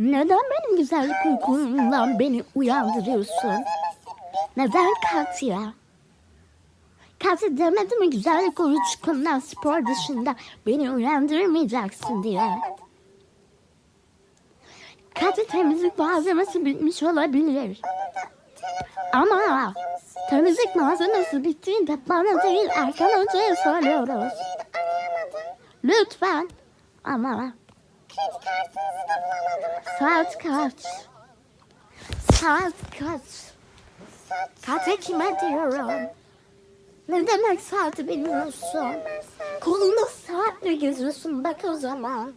Neden benim güzellik uykumdan beni uyandırıyorsun? Neden Katya? Katya demedi mi güzellik uyuşkundan spor dışında beni uyandırmayacaksın diye. Katya temizlik malzemesi bitmiş olabilir. Ama temizlik malzemesi bittiğinde bana değil Erkan Hoca'ya söylüyoruz. Lütfen. Ama Kredi kartınızı saat kaç? Saat kaç? Saat Katya kime diyorum? Ne demek saati bilmiyorsun? Kolunda saatle geziyorsun bak o zaman.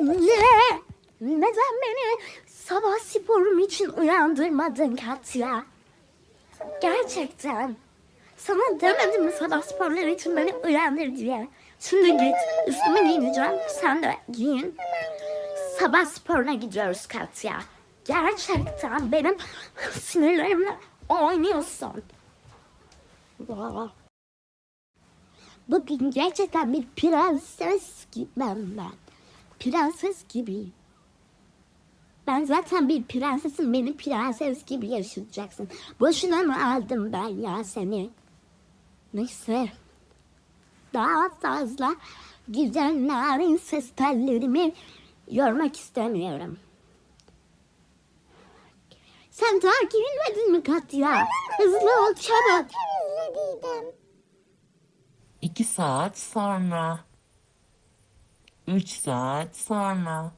Ne? Neden beni sabah sporum için uyandırmadın Katya? Gerçekten. Sana demedim mi sabah sporları için beni uyandır diye. Şimdi git üstümü giyineceğim sen de giyin. Sabah sporuna gidiyoruz Katya. Gerçekten benim sinirlerimle oynuyorsun. Bugün gerçekten bir prenses gibiyim ben. Prenses gibi. Ben zaten bir prensesim. Beni prenses gibi yaşayacaksın. Boşuna mı aldım ben ya seni? Neyse. Daha fazla güzel narin ses tellerimi yormak istemiyorum. Sen daha giyinmedin mi Katya? Hızlı ol çabuk. Temizlediydim. İki saat sonra. Üç saat sonra.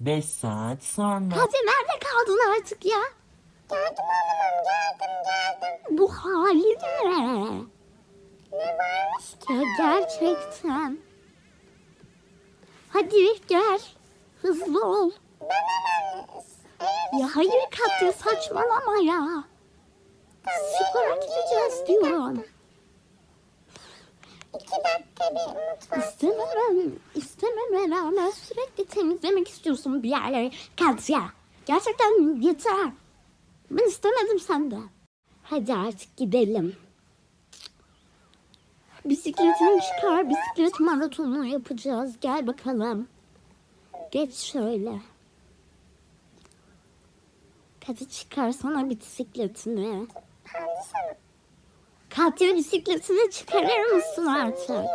Beş saat sonra. Katya nerede kaldın artık ya? Geldim hanımım geldim geldim. Bu halin ne? Ne varmış ki? Ya gerçekten. Hadi gel. Hızlı ol. Ben hemen Ya hayır Katya saçmalama ya. Spora gideceğiz diyorum. iki dakika bir mutfak. İstemem, istememe rağmen sürekli temizlemek istiyorsun bir yerleri. Katya, gerçekten yeter. Ben istemedim senden. Hadi artık gidelim. Bisikletini çıkar, bisiklet maratonu yapacağız. Gel bakalım. Geç şöyle. Hadi çıkarsana bisikletini. Katya bisikletini çıkarır mısın artık?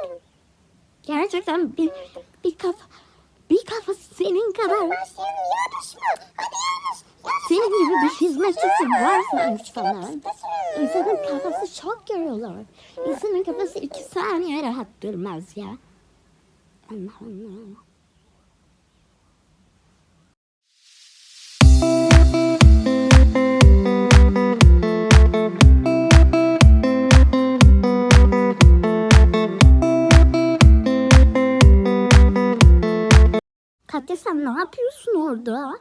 Gerçekten bir, bir kafa bir kafa senin kadar Başlayalım yarışma. Hadi yarış. Yarış. senin gibi bir hizmetçisi varsa. Nasıl İnsanın kafası çok yorulur. İnsanın kafası iki saniye rahat durmaz ya. Allah Allah. Katya sen ne yapıyorsun orada?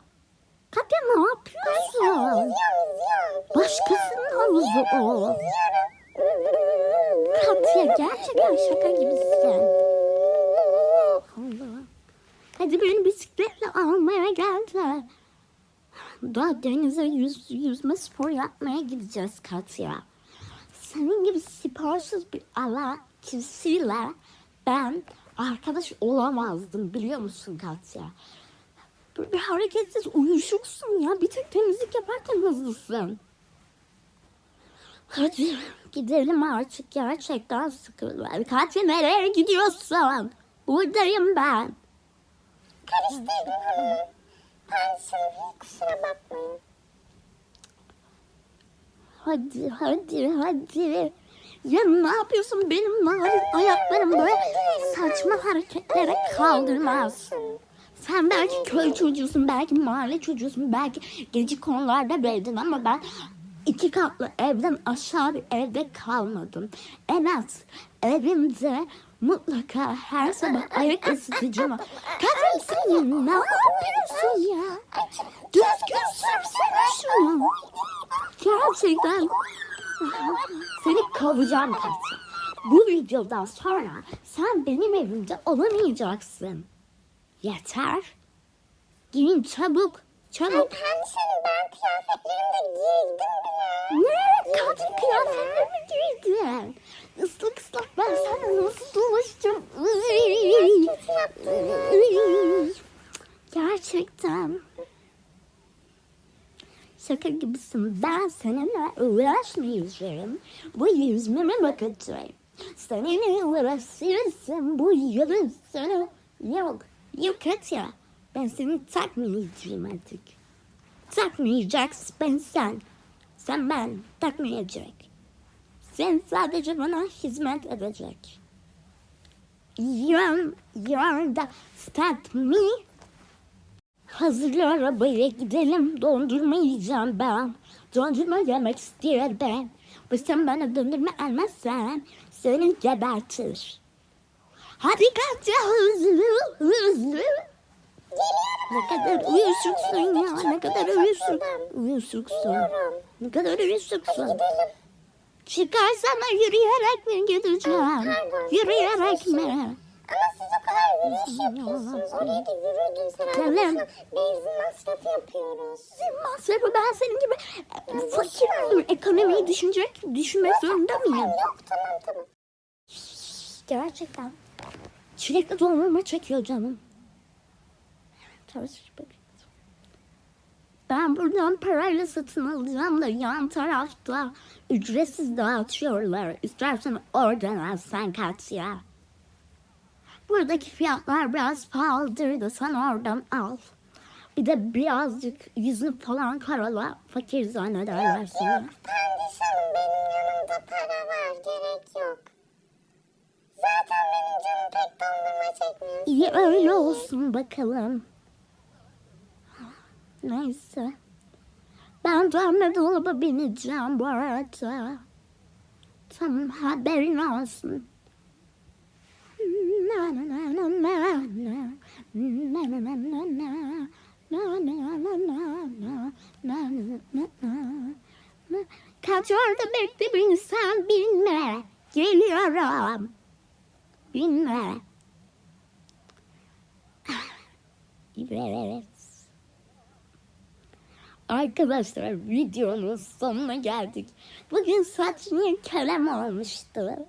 Katya ne yapıyorsun? Başkasının havuzu o. Katya gerçekten şaka gibisin. Allah. Hadi beni bisikletle almaya gel de. Daha denize yüz, yüzme spor yapmaya gideceğiz Katya. Senin gibi sporsuz bir ala kişiyle ben arkadaş olamazdım biliyor musun Katya? Böyle bir hareketsiz uyuşuksun ya. Bir tek temizlik yaparken hızlısın. Hadi gidelim artık gerçekten sıkıldım. Katya nereye gidiyorsun? Buradayım ben. Karıştırdım hanımım. Pansiyonu kusura bakmayın. Hadi hadi hadi. Ya ne yapıyorsun benim narin ayaklarım böyle saçma hareketlere kaldırmaz. Sen belki köy çocuğusun, belki mahalle çocuğusun, belki gece konularda büyüdün ama ben iki katlı evden aşağı bir evde kalmadım. En az evimde mutlaka her sabah ayak ısıtıcım var. Kadın sen ne yapıyorsun ya? Düzgün sürsene şunu. Gerçekten seni kovacağım Katya. Bu videodan sonra sen benim evimde olamayacaksın. Yeter. Giyin çabuk. Çabuk. Ay senin ben kıyafetlerimde giydim bile. Ne? Kadın kıyafetlerimi mi giydin? Islak ıslak ben sana nasıl dolaşacağım? Gerçekten. Şaka gibisin. Ben seninle uğraşmayacağım. Bu yüzmeme bakacağım. Seninle uğraşırsın bu yürüsün. Yok. Yok et ya. Ben seni takmayacağım artık. Takmayacaksın ben sen. Sen ben takmayacak. Sen sadece bana hizmet edecek. You're, you're the start me. Hazırla arabaya gidelim. Dondurma yiyeceğim ben. Dondurma yemek istiyorum ben. Bu sen bana dondurma almazsan seni gebertir. Hadi kaç ya hızlı hızlı. Ne kadar uyuşuksun ya. Ne kadar uyuşuk. Uyuşuksun. Ne kadar uyuşuksun. Çıkarsana yürüyerek mi gideceğim? Yürüyerek mi? Ama siz o kadar yürüyüş yapıyorsunuz. Oraya da yürürdüm. Sen Tamam. boşuna benzin masrafı yapıyoruz. Masrafı ben senin gibi e, fakirim. Ekonomiyi düşünecek, düşünmek zorunda mıyım? Yok tamam tamam. Gerçekten. Çilekli dondurma çekiyor canım. Ben buradan parayla satın alacağım da yan tarafta ücretsiz dağıtıyorlar. İstersen oradan al sen kaç ya. Buradaki fiyatlar biraz pahalıdır sen oradan al. Bir de birazcık yüzünü falan karala fakir zannederler seni. Pandişanım benim yanımda para var. Gerek yok. Zaten benim canım pek dondurma çekmiyor. İyi öyle olsun bakalım. Neyse. Ben dönme dolaba bineceğim bu arada. Tamam haberin olsun. Orada bekle beni sen binme. Geliyorum. Binme. Evet. Arkadaşlar videonun sonuna geldik. Bugün saç niye kalem olmuştu?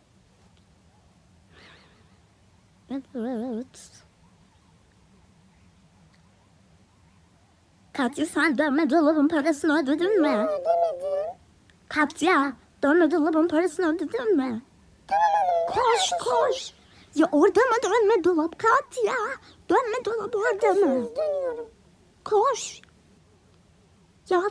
Katya sen dönme dolabın parasını ödedin mi? Ödemedim. Katya dönme dolabın parasını ödedin mi? Tamam. Koş koş. Ya orada mı dönme dolap Katya? Dönme dolap orada mı? Dönüyorum. Koş. Ya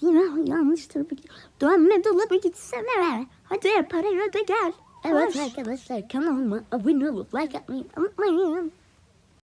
yine yanlıştır. bir- Dönme dolaba gitsene. Hadi parayı öde gel. I look like, a was like, come on, a winner look like at me. I'm a man.